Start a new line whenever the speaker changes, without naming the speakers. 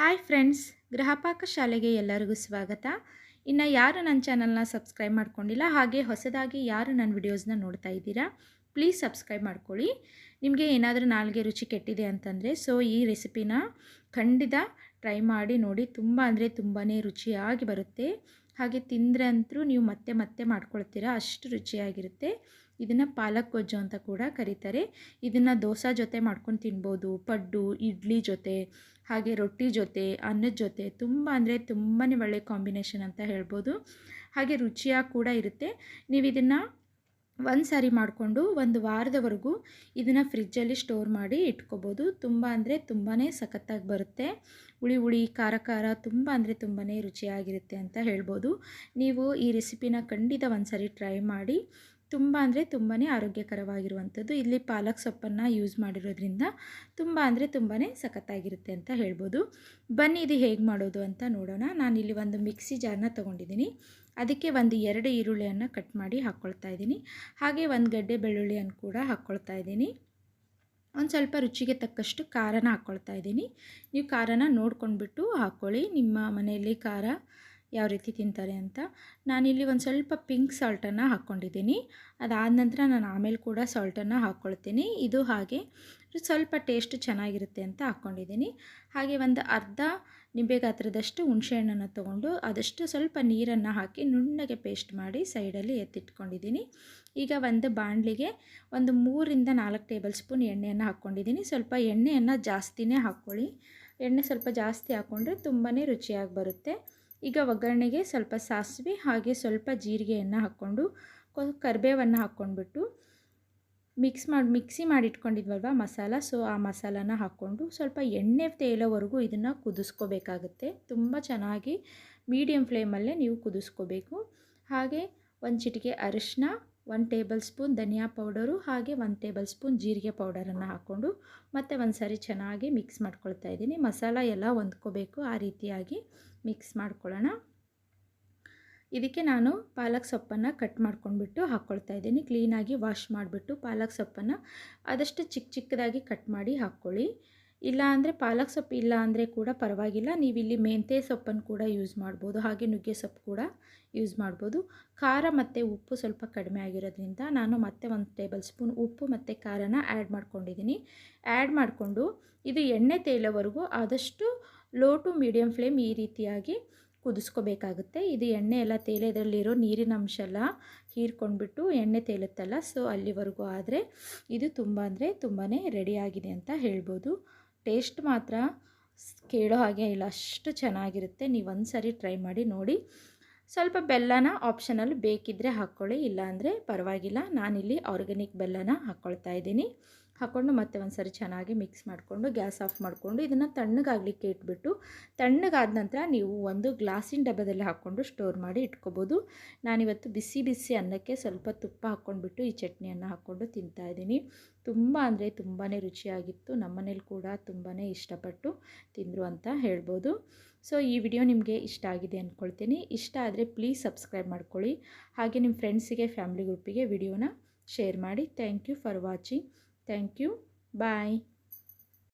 Hi friends Gruhapaka ಶಾಲೆಗೆ ಎಲ್ಲರಿಗೂ ಸ್ವಾಗತ. ಇನ್ನು ಯಾರು ನನ್ನ ಚಾನಲ್ನ ಸಬ್ಸ್ಕ್ರೈಬ್ ಮಾಡ್ಕೊಂಡಿಲ್ಲ, ಹಾಗೆ ಹೊಸದಾಗಿ ಯಾರು ನನ್ನ ವಿಡಿಯೋಸ್ನ ನೋಡ್ತಾ ಇದ್ದೀರಾ, ಪ್ಲೀಸ್ ಸಬ್ಸ್ಕ್ರೈಬ್ ಮಾಡ್ಕೊಳ್ಳಿ. ನಿಮಗೆ ಏನಾದರೂ ನಾಲ್ಗೆ ರುಚಿ ಕೆಟ್ಟಿದೆ ಅಂತಂದರೆ, ಸೊ ಈ ರೆಸಿಪಿನ ಖಂಡಿತ ಟ್ರೈ ಮಾಡಿ ನೋಡಿ, ತುಂಬ ಅಂದರೆ ತುಂಬಾ ರುಚಿಯಾಗಿ ಬರುತ್ತೆ. ಹಾಗೆ ತಿಂದರೆ ಅಂತೂ ನೀವು ಮತ್ತೆ ಮತ್ತೆ ಮಾಡ್ಕೊಳ್ತೀರಾ, ಅಷ್ಟು ರುಚಿಯಾಗಿರುತ್ತೆ. ಇದನ್ನು ಪಾಲಕ್ ಗೊಜ್ಜು ಅಂತ ಕೂಡ ಕರೀತಾರೆ. ಇದನ್ನು ದೋಸೆ ಜೊತೆ ಮಾಡ್ಕೊಂಡು ತಿನ್ಬೋದು, ಪಡ್ಡು, ಇಡ್ಲಿ ಜೊತೆ, ಹಾಗೆ ರೊಟ್ಟಿ ಜೊತೆ, ಅನ್ನದ ಜೊತೆ ತುಂಬ ಅಂದರೆ ತುಂಬಾ ಒಳ್ಳೆ ಕಾಂಬಿನೇಷನ್ ಅಂತ ಹೇಳ್ಬೋದು. ಹಾಗೆ ರುಚಿಯಾಗಿ ಕೂಡ ಇರುತ್ತೆ. ನೀವು ಇದನ್ನು ಒಂದು ಸಾರಿ ಮಾಡಿಕೊಂಡು ಒಂದು ವಾರದವರೆಗೂ ಇದನ್ನು ಫ್ರಿಜ್ಜಲ್ಲಿ ಸ್ಟೋರ್ ಮಾಡಿ ಇಟ್ಕೋಬೋದು. ತುಂಬ ಅಂದರೆ ತುಂಬಾ ಸಖತ್ತಾಗಿ ಬರುತ್ತೆ. ಹುಳಿ ಹುಳಿ, ಖಾರ ಖಾರ ತುಂಬ ಅಂದರೆ ತುಂಬಾ ರುಚಿಯಾಗಿರುತ್ತೆ ಅಂತ ಹೇಳ್ಬೋದು. ನೀವು ಈ ರೆಸಿಪಿನ ಖಂಡಿತ ಒಂದು ಸಾರಿ ಟ್ರೈ ಮಾಡಿ ತುಂಬ ಅಂದರೆ ತುಂಬಾ ಆರೋಗ್ಯಕರವಾಗಿರುವಂಥದ್ದು. ಇಲ್ಲಿ ಪಾಲಕ್ ಸೊಪ್ಪನ್ನು ಯೂಸ್ ಮಾಡಿರೋದ್ರಿಂದ ತುಂಬ ಅಂದರೆ ತುಂಬಾ ಸಖತ್ತಾಗಿರುತ್ತೆ ಅಂತ ಹೇಳ್ಬೋದು. ಬನ್ನಿ, ಇದು ಹೇಗೆ ಮಾಡೋದು ಅಂತ ನೋಡೋಣ. ನಾನಿಲ್ಲಿ ಒಂದು ಮಿಕ್ಸಿ ಜಾರ್ನ ತೊಗೊಂಡಿದ್ದೀನಿ. ಅದಕ್ಕೆ ಒಂದು ಎರಡು ಈರುಳ್ಳಿಯನ್ನು ಕಟ್ ಮಾಡಿ ಹಾಕ್ಕೊಳ್ತಾ ಇದ್ದೀನಿ. ಹಾಗೆ ಒಂದು ಗಡ್ಡೆ ಬೆಳ್ಳುಳ್ಳಿಯನ್ನು ಕೂಡ ಹಾಕ್ಕೊಳ್ತಾ ಇದ್ದೀನಿ. ಒಂದು ಸ್ವಲ್ಪ ರುಚಿಗೆ ತಕ್ಕಷ್ಟು ಖಾರನ ಹಾಕ್ಕೊಳ್ತಾ ಇದ್ದೀನಿ. ನೀವು ಖಾರನ ನೋಡ್ಕೊಂಡ್ಬಿಟ್ಟು ಹಾಕ್ಕೊಳ್ಳಿ ನಿಮ್ಮ ಮನೆಯಲ್ಲಿ ಖಾರ ಯಾವ ರೀತಿ ತಿಂತಾರೆ ಅಂತ. ನಾನಿಲ್ಲಿ ಒಂದು ಸ್ವಲ್ಪ ಪಿಂಕ್ ಸಾಲ್ಟನ್ನು ಹಾಕ್ಕೊಂಡಿದ್ದೀನಿ. ಅದಾದ ನಂತರ ನಾನು ಆಮೇಲೆ ಕೂಡ ಸಾಲ್ಟನ್ನು ಹಾಕ್ಕೊಳ್ತೀನಿ. ಇದು ಹಾಗೆ ಸ್ವಲ್ಪ ಟೇಸ್ಟ್ ಚೆನ್ನಾಗಿರುತ್ತೆ ಅಂತ ಹಾಕ್ಕೊಂಡಿದ್ದೀನಿ. ಹಾಗೆ ಒಂದು ಅರ್ಧ ನಿಂಬೆ ಗಾತ್ರದಷ್ಟು ಹುಣಸೆಹಣ್ಣನ್ನು ತೊಗೊಂಡು ಅದಷ್ಟು ಸ್ವಲ್ಪ ನೀರನ್ನು ಹಾಕಿ ನುಣ್ಣಗೆ ಪೇಸ್ಟ್ ಮಾಡಿ ಸೈಡಲ್ಲಿ ಎತ್ತಿಟ್ಕೊಂಡಿದ್ದೀನಿ. ಈಗ ಒಂದು ಬಾಣಲಿಗೆ ಒಂದು ಮೂರಿಂದ ನಾಲ್ಕು ಟೇಬಲ್ ಸ್ಪೂನ್ ಎಣ್ಣೆಯನ್ನು ಹಾಕ್ಕೊಂಡಿದ್ದೀನಿ. ಸ್ವಲ್ಪ ಎಣ್ಣೆಯನ್ನು ಜಾಸ್ತಿನೇ ಹಾಕ್ಕೊಳ್ಳಿ. ಎಣ್ಣೆ ಸ್ವಲ್ಪ ಜಾಸ್ತಿ ಹಾಕ್ಕೊಂಡ್ರೆ ತುಂಬಾ ರುಚಿಯಾಗಿ ಬರುತ್ತೆ. ಈಗ ಒಗ್ಗರಣೆಗೆ ಸ್ವಲ್ಪ ಸಾಸಿವೆ ಹಾಗೆ ಸ್ವಲ್ಪ ಜೀರಿಗೆಯನ್ನು ಹಾಕ್ಕೊಂಡು ಕರಿಬೇವನ್ನು ಹಾಕ್ಕೊಂಡ್ಬಿಟ್ಟು ಮಿಕ್ಸ್ ಮಾಡಿ ಮಿಕ್ಸಿ ಮಾಡಿ ಇಟ್ಕೊಂಡಿದ್ವಲ್ವ ಮಸಾಲ ಸೊ ಆ ಮಸಾಲಾನ ಹಾಕ್ಕೊಂಡು ಸ್ವಲ್ಪ ಎಣ್ಣೆ ತೇಲೋವರೆಗೂ ಇದನ್ನು ಕುದಿಸ್ಕೋಬೇಕಾಗುತ್ತೆ. ತುಂಬ ಚೆನ್ನಾಗಿ ಮೀಡಿಯಮ್ ಫ್ಲೇಮಲ್ಲೇ ನೀವು ಕುದಿಸ್ಕೋಬೇಕು. ಹಾಗೆ ಒಂದು ಚಿಟಿಕೆ ಅರಿಶಿನ ಒನ್ ಟೇಬಲ್ ಸ್ಪೂನ್ ಧನಿಯಾ ಪೌಡರು ಹಾಗೆ ಒಂದು ಟೇಬಲ್ ಸ್ಪೂನ್ ಜೀರಿಗೆ ಪೌಡರನ್ನು ಹಾಕ್ಕೊಂಡು ಮತ್ತೆ ಒಂದು ಸಾರಿ ಚೆನ್ನಾಗಿ ಮಿಕ್ಸ್ ಮಾಡ್ಕೊಳ್ತಾ ಇದ್ದೀನಿ. ಮಸಾಲ ಎಲ್ಲ ಹೊಂದ್ಕೋಬೇಕು. ಆ ರೀತಿಯಾಗಿ ಮಿಕ್ಸ್ ಮಾಡ್ಕೊಳ್ಳೋಣ. ಇದಕ್ಕೆ ನಾನು ಪಾಲಕ್ ಸೊಪ್ಪನ್ನು ಕಟ್ ಮಾಡ್ಕೊಂಡ್ಬಿಟ್ಟು ಹಾಕ್ಕೊಳ್ತಾ ಇದ್ದೀನಿ. ಕ್ಲೀನಾಗಿ ವಾಶ್ ಮಾಡಿಬಿಟ್ಟು ಪಾಲಕ್ ಸೊಪ್ಪನ್ನು ಆದಷ್ಟು ಚಿಕ್ಕ ಚಿಕ್ಕದಾಗಿ ಕಟ್ ಮಾಡಿ ಹಾಕ್ಕೊಳ್ಳಿ. ಇಲ್ಲ ಅಂದರೆ ಪಾಲಕ್ ಸೊಪ್ಪು ಇಲ್ಲ ಅಂದರೆ ಕೂಡ ಪರವಾಗಿಲ್ಲ. ನೀವು ಇಲ್ಲಿ ಮೆಂತ್ಯ ಸೊಪ್ಪನ್ನು ಕೂಡ ಯೂಸ್ ಮಾಡ್ಬೋದು. ಹಾಗೆ ನುಗ್ಗೆ ಸೊಪ್ಪು ಕೂಡ ಯೂಸ್ ಮಾಡ್ಬೋದು. ಖಾರ ಮತ್ತು ಉಪ್ಪು ಸ್ವಲ್ಪ ಕಡಿಮೆ ಆಗಿರೋದ್ರಿಂದ ನಾನು ಮತ್ತೆ ಒಂದು ಟೇಬಲ್ ಸ್ಪೂನ್ ಉಪ್ಪು ಮತ್ತು ಖಾರನ ಆ್ಯಡ್ ಮಾಡ್ಕೊಂಡಿದ್ದೀನಿ. ಆ್ಯಡ್ ಮಾಡಿಕೊಂಡು ಇದು ಎಣ್ಣೆ ತೇಲೋವರೆಗೂ ಆದಷ್ಟು ಲೋ ಟು ಮೀಡಿಯಮ್ ಫ್ಲೇಮ್ ಈ ರೀತಿಯಾಗಿ ಕುದಿಸ್ಕೋಬೇಕಾಗುತ್ತೆ. ಇದು ಎಣ್ಣೆ ಎಲ್ಲ ತೇಲೆದ್ರಲ್ಲಿರೋ ನೀರಿನ ಅಂಶ ಎಲ್ಲ ಹೀರ್ಕೊಂಡ್ಬಿಟ್ಟು ಎಣ್ಣೆ ತೇಲುತ್ತಲ್ಲ ಸೊ ಅಲ್ಲಿವರೆಗೂ ಆದರೆ ಇದು ತುಂಬ ಅಂದರೆ ತುಂಬಾ ರೆಡಿಯಾಗಿದೆ ಅಂತ ಹೇಳ್ಬೋದು. ಟೇಸ್ಟ್ ಮಾತ್ರ ಕೇಳೋ ಹಾಗೆ ಇಲ್ಲ. ಅಷ್ಟು ಚೆನ್ನಾಗಿರುತ್ತೆ. ನೀವು ಒಂದು ಟ್ರೈ ಮಾಡಿ ನೋಡಿ. ಸ್ವಲ್ಪ ಬೆಲ್ಲನ ಆಪ್ಷನಲ್ಲಿ ಬೇಕಿದ್ದರೆ ಹಾಕ್ಕೊಳ್ಳಿ ಇಲ್ಲಾಂದರೆ ಪರವಾಗಿಲ್ಲ. ನಾನಿಲ್ಲಿ ಆರ್ಗ್ಯಾನಿಕ್ ಬೆಲ್ಲನ ಹಾಕ್ಕೊಳ್ತಾ ಇದ್ದೀನಿ. ಹಾಕ್ಕೊಂಡು ಮತ್ತೆ ಒಂದು ಸರಿ ಚೆನ್ನಾಗಿ ಮಿಕ್ಸ್ ಮಾಡಿಕೊಂಡು ಗ್ಯಾಸ್ ಆಫ್ ಮಾಡಿಕೊಂಡು ಇದನ್ನು ತಣ್ಣಗಾಗಲಿಕ್ಕೆ ಇಟ್ಬಿಟ್ಟು, ತಣ್ಣಗಾದ ನಂತರ ನೀವು ಒಂದು ಗ್ಲಾಸಿನ ಡಬ್ಬದಲ್ಲಿ ಹಾಕ್ಕೊಂಡು ಸ್ಟೋರ್ ಮಾಡಿ ಇಟ್ಕೋಬೋದು. ನಾನಿವತ್ತು ಬಿಸಿ ಬಿಸಿ ಅನ್ನಕ್ಕೆ ಸ್ವಲ್ಪ ತುಪ್ಪ ಹಾಕ್ಕೊಂಡ್ಬಿಟ್ಟು ಈ ಚಟ್ನಿಯನ್ನು ಹಾಕ್ಕೊಂಡು ತಿಂತಾಯಿದ್ದೀನಿ ತುಂಬ ಅಂದರೆ ತುಂಬಾ ರುಚಿಯಾಗಿತ್ತು. ನಮ್ಮನೇಲಿ ಕೂಡ ತುಂಬಾ ಇಷ್ಟಪಟ್ಟು ತಿಂದರು ಅಂತ ಹೇಳ್ಬೋದು. ಸೊ ಈ ವಿಡಿಯೋ ನಿಮಗೆ ಇಷ್ಟ ಆಗಿದೆ ಅಂದ್ಕೊಳ್ತೀನಿ ಇಷ್ಟ ಆದರೆ ಪ್ಲೀಸ್ ಸಬ್ಸ್ಕ್ರೈಬ್ ಮಾಡ್ಕೊಳ್ಳಿ. ಹಾಗೆ ನಿಮ್ಮ ಫ್ರೆಂಡ್ಸಿಗೆ ಫ್ಯಾಮಿಲಿ ಗ್ರೂಪಿಗೆ ವಿಡಿಯೋನ ಶೇರ್ ಮಾಡಿ. Thank you for watching thank you bye